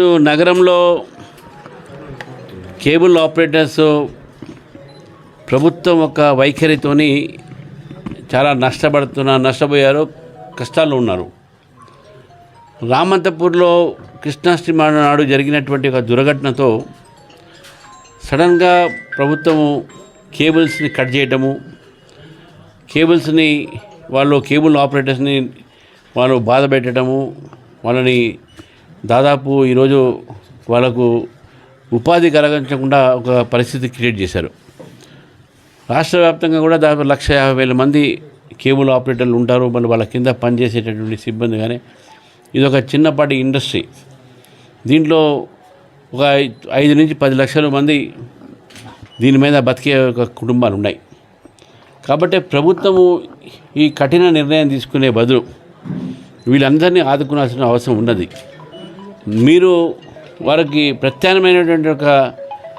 నగరంలో cable operators ప్రభుత్వం ఒక వైఖరితోని చాలా నష్టపడుతున్న నష్టపోయారు కష్టాల్లో ఉన్నారు. రామంతపూర్లో కృష్ణాష్టమి నాడు జరిగినటువంటి ఒక దుర్ఘటనతో సడన్గా ప్రభుత్వము కేబుల్స్ని కట్ చేయటము కేబుల్స్ని వాళ్ళు కేబుల్ ఆపరేటర్స్ని వాళ్ళు బాధ పెట్టడము వాళ్ళని దాదాపు ఈరోజు వాళ్ళకు ఉపాధి కలగించకుండా ఒక పరిస్థితి క్రియేట్ చేశారు. రాష్ట్ర వ్యాప్తంగా కూడా దాదాపు లక్ష యాభై వేల మంది కేబుల్ ఆపరేటర్లు ఉంటారు. మళ్ళీ వాళ్ళ కింద పనిచేసేటటువంటి సిబ్బంది కానీ ఇది ఒక చిన్నపాటి ఇండస్ట్రీ. దీంట్లో ఒక ఐదు నుంచి పది లక్షల మంది దీని మీద బతికే ఒక కుటుంబాలు ఉన్నాయి. కాబట్టి ప్రభుత్వము ఈ కఠిన నిర్ణయం తీసుకునే బదులు వీళ్ళందరినీ ఆదుకునాల్సిన అవసరం ఉన్నది. మీరు వారికి ప్రత్యామ్నాయమైనటువంటి ఒక